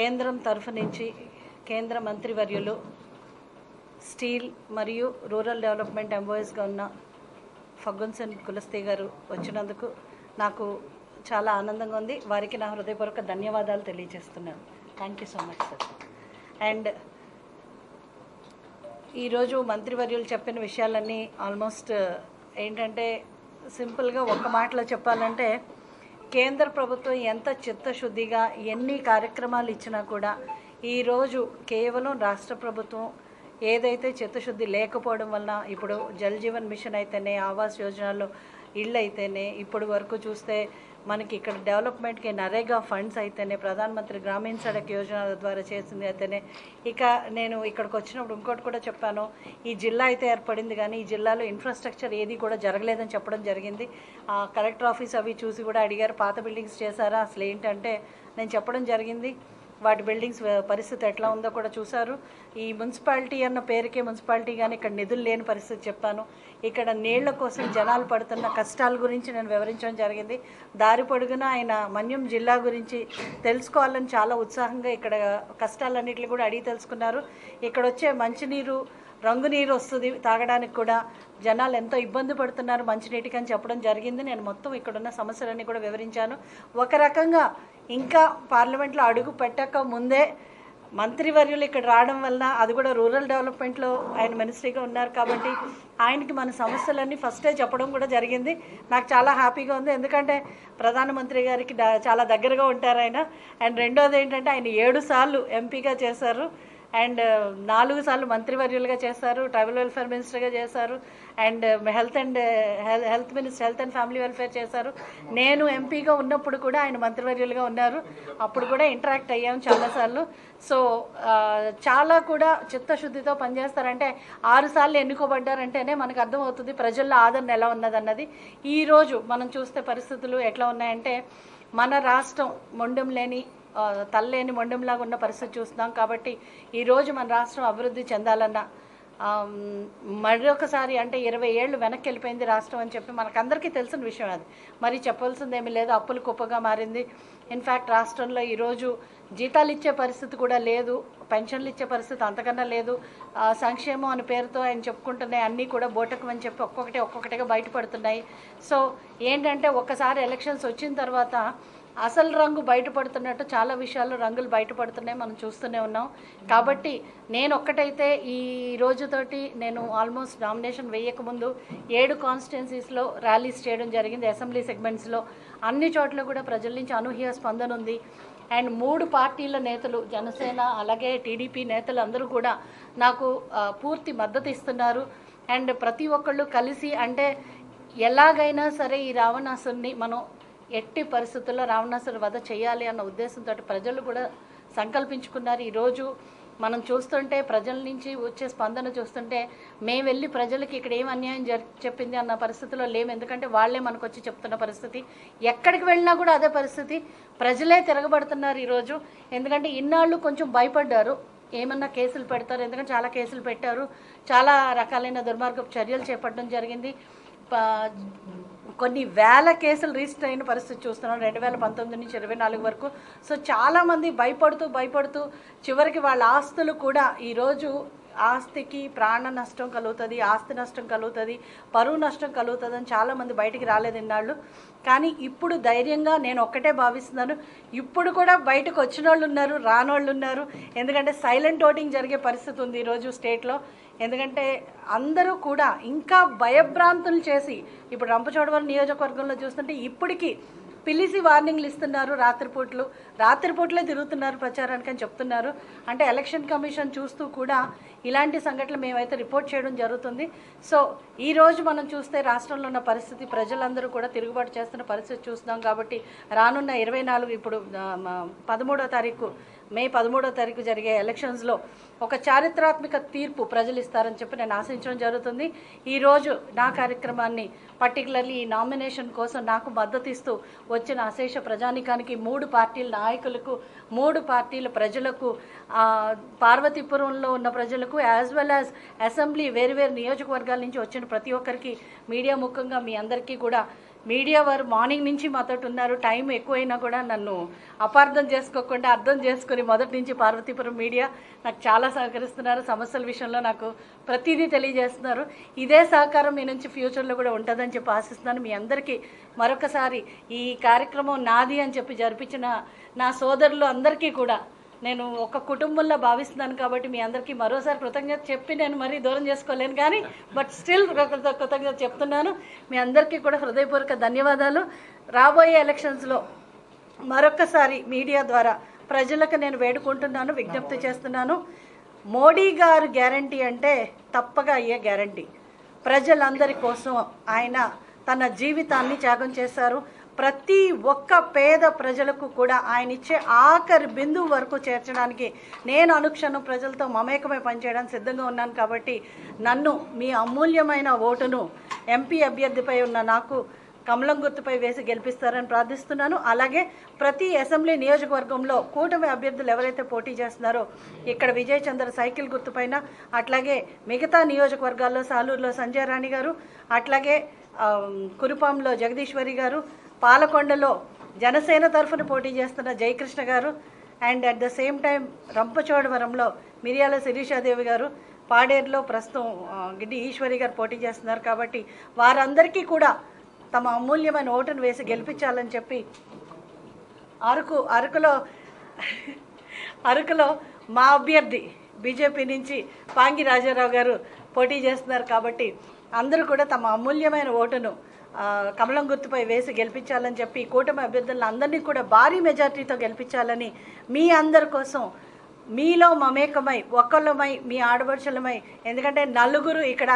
కేంద్రం తరఫు నుంచి కేంద్ర మంత్రివర్యులు స్టీల్ మరియు రూరల్ డెవలప్మెంట్ ఎంబోయస్గా ఉన్న ఫగ్గున్సన్ కులస్తీ గారు వచ్చినందుకు నాకు చాలా ఆనందంగా ఉంది. వారికి నా హృదయపూర్వక ధన్యవాదాలు తెలియజేస్తున్నాను. Thank you so much sir and ఈరోజు మంత్రివర్యులు చెప్పిన విషయాలన్నీ ఆల్మోస్ట్ uh, ఏంటంటే సింపుల్గా ఒక్క మాటలో చెప్పాలంటే కేంద్ర ప్రభుత్వం ఎంత చిత్తశుద్ధిగా ఎన్ని కార్యక్రమాలు ఇచ్చినా కూడా ఈరోజు కేవలం రాష్ట్ర ప్రభుత్వం ఏదైతే చిత్తశుద్ధి లేకపోవడం వలన ఇప్పుడు జల్ జీవన్ మిషన్ అయితేనే ఆవాస్ యోజనలో ఇళ్ళు అయితేనే ఇప్పుడు వరకు చూస్తే మనకి ఇక్కడ డెవలప్మెంట్కి నరేగా ఫండ్స్ అయితేనే ప్రధానమంత్రి గ్రామీణ సడక్ యోజన ద్వారా చేసింది అయితేనే. ఇక నేను ఇక్కడికి వచ్చినప్పుడు ఇంకోటి కూడా చెప్పాను. ఈ జిల్లా అయితే ఏర్పడింది కానీ ఈ జిల్లాలో ఇన్ఫ్రాస్ట్రక్చర్ ఏది కూడా జరగలేదని చెప్పడం జరిగింది. ఆ కలెక్టర్ ఆఫీస్ అవి చూసి కూడా అడిగారు. పాత బిల్డింగ్స్ చేశారా? అసలు ఏంటంటే నేను చెప్పడం జరిగింది. వాటి బిల్డింగ్స్ పరిస్థితి ఎట్లా ఉందో కూడా చూశారు. ఈ మున్సిపాలిటీ అన్న పేరుకే మున్సిపాలిటీ కానీ ఇక్కడ నిధులు లేని పరిస్థితి చెప్పాను. ఇక్కడ నీళ్ళ కోసం జనాలు పడుతున్న కష్టాల గురించి నేను వివరించడం జరిగింది. దారి పొడుగున ఆయన మన్యం జిల్లా గురించి తెలుసుకోవాలని చాలా ఉత్సాహంగా ఇక్కడ కష్టాలన్నింటినీ కూడా అడిగి తెలుసుకున్నారు. ఇక్కడ వచ్చే మంచినీరు రంగు నీరు వస్తుంది తాగడానికి కూడా. జనాలు ఎంతో ఇబ్బంది పడుతున్నారు మంచినీటికి అని చెప్పడం జరిగింది. నేను మొత్తం ఇక్కడ ఉన్న సమస్యలన్నీ కూడా వివరించాను. ఒక రకంగా ఇంకా పార్లమెంట్లో అడుగు పెట్టక ముందే మంత్రివర్యులు ఇక్కడ రావడం వలన అది కూడా రూరల్ డెవలప్మెంట్లో ఆయన మినిస్ట్రీగా ఉన్నారు కాబట్టి ఆయనకి మన సమస్యలన్నీ ఫస్టే చెప్పడం కూడా జరిగింది. నాకు చాలా హ్యాపీగా ఉంది. ఎందుకంటే ప్రధానమంత్రి గారికి చాలా దగ్గరగా ఉంటారు ఆయన. అండ్ రెండోది ఏంటంటే ఆయన ఏడు సార్లు ఎంపీగా చేశారు. అండ్ నాలుగు సార్లు మంత్రివర్యులుగా చేశారు ట్రైబల్ వెల్ఫేర్ మినిస్టర్గా చేశారు and health and health minister health and family welfare చేశారు. నేను ఎంపీగా ఉన్నప్పుడు కూడా ఆయన మంత్రివర్యులుగా ఉన్నారు. అప్పుడు కూడా ఇంటరాక్ట్ అయ్యాం చాలాసార్లు. సో చాలా కూడా చిత్తశుద్ధితో పనిచేస్తారంటే ఆరు సార్లు ఎన్నుకోబడ్డారంటేనే మనకు అర్థమవుతుంది ప్రజల్లో ఆదరణ ఎలా ఉన్నదన్నది. ఈరోజు మనం చూస్తే పరిస్థితులు ఎట్లా ఉన్నాయంటే మన రాష్ట్రం మొండెం లేని తల్లేని మొండెంలాగా ఉన్న పరిస్థితి చూస్తున్నాం కాబట్టి ఈరోజు మన రాష్ట్రం అభివృద్ధి చెందాలన్నా మరొకసారి అంటే ఇరవై ఏళ్ళు వెనక్కి వెళ్ళిపోయింది రాష్ట్రం అని చెప్పి మనకందరికీ తెలిసిన విషయం అది. మరి చెప్పవలసింది ఏమీ లేదు అప్పులు కుప్పగా మారింది. ఇన్ఫ్యాక్ట్ రాష్ట్రంలో ఈరోజు జీతాలు ఇచ్చే పరిస్థితి కూడా లేదు పెన్షన్లు ఇచ్చే పరిస్థితి అంతకన్నా లేదు. సంక్షేమం అనే పేరుతో ఆయన చెప్పుకుంటున్నాయి అన్నీ కూడా బోటకం అని చెప్పి ఒక్కొక్కటి ఒక్కొక్కటిగా బయటపడుతున్నాయి. సో ఏంటంటే ఒక్కసారి ఎలక్షన్స్ వచ్చిన తర్వాత అసలు రంగు బయటపడుతున్నట్టు చాలా విషయాల్లో రంగులు బయటపడుతున్నాయి మనం చూస్తూనే ఉన్నాం. కాబట్టి నేను ఒక్కటైతే ఈ రోజుతోటి నేను ఆల్మోస్ట్ నామినేషన్ వేయకముందు ఏడు కాన్స్టిట్యున్సీస్లో ర్యాలీస్ చేయడం జరిగింది అసెంబ్లీ సెగ్మెంట్స్లో. అన్ని చోట్ల కూడా ప్రజల నుంచి అనూహ్య స్పందన ఉంది. అండ్ మూడు పార్టీల నేతలు జనసేన అలాగే టీడీపీ నేతలు అందరూ కూడా నాకు పూర్తి మద్దతు ఇస్తున్నారు అండ్ ప్రతి ఒక్కళ్ళు కలిసి అంటే ఎలాగైనా సరే ఈ రావణాసుని మనం ఎట్టి పరిస్థితుల్లో రావణాసురు వధ చేయాలి అన్న ఉద్దేశంతో ప్రజలు కూడా సంకల్పించుకున్నారు. ఈరోజు మనం చూస్తుంటే ప్రజల నుంచి వచ్చే స్పందన చూస్తుంటే మేము వెళ్ళి ప్రజలకి ఇక్కడ ఏం అన్యాయం జరి చెప్పింది అన్న పరిస్థితిలో లేము. ఎందుకంటే వాళ్ళే మనకు వచ్చి చెప్తున్న పరిస్థితి. ఎక్కడికి వెళ్ళినా కూడా అదే పరిస్థితి. ప్రజలే తిరగబడుతున్నారు ఈరోజు. ఎందుకంటే ఇన్నాళ్ళు కొంచెం భయపడ్డారు. ఏమన్నా కేసులు పెడతారు. ఎందుకంటే చాలా కేసులు పెట్టారు. చాలా రకాలైన దుర్మార్గపు చర్యలు చేపట్టడం జరిగింది. కొన్ని వేల కేసులు రిజిస్టర్ అయిన పరిస్థితి చూస్తున్నాం. రెండు వేల పంతొమ్మిది నుంచి ఇరవై నాలుగు వరకు. సో చాలామంది భయపడుతూ భయపడుతూ చివరికి వాళ్ళ ఆస్తులు కూడా ఈరోజు ఆస్తికి ప్రాణ నష్టం కలుగుతుంది ఆస్తి నష్టం కలుగుతుంది పరువు నష్టం కలుగుతుంది అని చాలామంది బయటికి రాలేదు ఇన్నాళ్ళు. కానీ ఇప్పుడు ధైర్యంగా నేను ఒక్కటే భావిస్తున్నాను. ఇప్పుడు కూడా బయటకు వచ్చిన వాళ్ళు ఉన్నారు రానోళ్ళు ఉన్నారు. ఎందుకంటే సైలెంట్ ఓటింగ్ జరిగే పరిస్థితి ఉంది ఈరోజు స్టేట్లో. ఎందుకంటే అందరూ కూడా ఇంకా భయభ్రాంతులు చేసి ఇప్పుడు రంపచోడవరం నియోజకవర్గంలో చూస్తుంటే ఇప్పటికీ పిలిచి వార్నింగ్లు ఇస్తున్నారు రాత్రిపూట్లు. రాత్రిపూట్లే తిరుగుతున్నారు ప్రచారానికి అని చెప్తున్నారు. అంటే ఎలక్షన్ కమిషన్ చూస్తూ కూడా ఇలాంటి సంఘటనలు మేమైతే రిపోర్ట్ చేయడం జరుగుతుంది. సో ఈ రోజు మనం చూస్తే రాష్ట్రంలో ఉన్న పరిస్థితి ప్రజలందరూ కూడా తిరుగుబాటు చేస్తున్న పరిస్థితి చూస్తున్నాం కాబట్టి రానున్న ఇరవై నాలుగు ఇప్పుడు పదమూడో తారీఖు మే పదమూడో తారీఖు జరిగే ఎలక్షన్స్లో ఒక చారిత్రాత్మక తీర్పు ప్రజలు ఇస్తారని చెప్పి నేను ఆశించడం జరుగుతుంది. ఈరోజు నా కార్యక్రమాన్ని పర్టికులర్లీ ఈ నామినేషన్ కోసం నాకు మద్దతిస్తూ వచ్చిన అశేష ప్రజానికానికి మూడు పార్టీల నాయకులకు మూడు పార్టీల ప్రజలకు పార్వతీపురంలో ఉన్న ప్రజలకు యాజ్ వెల్ యాజ్ అసెంబ్లీ వేరు వేరు నియోజకవర్గాల నుంచి వచ్చిన ప్రతి ఒక్కరికి మీడియా ముఖంగా మీ అందరికీ కూడా మీడియా వారు మార్నింగ్ నుంచి మాతోటి ఉన్నారు. టైం ఎక్కువైనా కూడా నన్ను అపార్థం చేసుకోకుండా అర్థం చేసుకుని మొదటి నుంచి పార్వతీపురం మీడియా నాకు చాలా సహకరిస్తున్నారు. సమస్యల విషయంలో నాకు ప్రతిదీ తెలియజేస్తున్నారు. ఇదే సహకారం మీ నుంచి ఫ్యూచర్లో కూడా ఉంటుందని చెప్పి ఆశిస్తున్నాను. మీ అందరికీ మరొకసారి ఈ కార్యక్రమం నాది అని చెప్పి జరిపించిన నా సోదరులు అందరికీ కూడా నేను ఒక కుటుంబంలో భావిస్తున్నాను కాబట్టి మీ అందరికీ మరోసారి కృతజ్ఞత చెప్పి నేను మరీ దూరం చేసుకోలేను కానీ బట్ స్టిల్ కృతజ్ఞత చెప్తున్నాను. మీ అందరికీ కూడా హృదయపూర్వక ధన్యవాదాలు. రాబోయే ఎలక్షన్స్లో మరొకసారి మీడియా ద్వారా ప్రజలకు నేను వేడుకుంటున్నాను విజ్ఞప్తి చేస్తున్నాను. మోడీ గారు గ్యారంటీ అంటే తప్పగా అయ్యే గ్యారంటీ. ప్రజలందరి కోసం ఆయన తన జీవితాన్ని త్యాగం చేశారు. ప్రతి ఒక్క పేద ప్రజలకు కూడా ఆయన ఇచ్చే ఆఖరి బిందువు వరకు చేర్చడానికి నేను అనుక్షణం ప్రజలతో మమేకమై పనిచేయడానికి సిద్ధంగా ఉన్నాను కాబట్టి నన్ను మీ అమూల్యమైన ఓటును ఎంపీ అభ్యర్థిపై ఉన్న నాకు కమలం గుర్తుపై వేసి గెలిపిస్తారని ప్రార్థిస్తున్నాను. అలాగే ప్రతి అసెంబ్లీ నియోజకవర్గంలో కూటమి అభ్యర్థులు ఎవరైతే పోటీ చేస్తున్నారో ఇక్కడ విజయ్ చంద్ర సైకిల్ గుర్తుపైన అట్లాగే మిగతా నియోజకవర్గాల్లో సాలూరులో సంజయ్ రాణి గారు అట్లాగే కురుపాంలో జగదీశ్వరి గారు పాలకొండలో జనసేన తరఫున పోటీ చేస్తున్న Jayakrishna garu and at the same time రంపచోడవరంలో Miriyala Sirisha Devi గారు పాడేరులో ప్రస్తుతం గిడ్డి ఈశ్వరి గారు పోటీ చేస్తున్నారు కాబట్టి వారందరికీ కూడా తమ అమూల్యమైన ఓటును వేసి గెలిపించాలని చెప్పి అరకు అరకులో అరకులో మా అభ్యర్థి బీజేపీ నుంచి పాంగి రాజారావు గారు పోటీ చేస్తున్నారు కాబట్టి అందరూ కూడా తమ అమూల్యమైన ఓటును కమలం గుర్తుపై వేసి గెలిపించాలని చెప్పి కూటమి అభ్యర్థులను అందరినీ కూడా భారీ మెజార్టీతో గెలిపించాలని మీ అందరి కోసం మీలో మమేకమై ఒక్కళ్ళమై మీ ఆడపడుచులమై ఎందుకంటే నలుగురు ఇక్కడ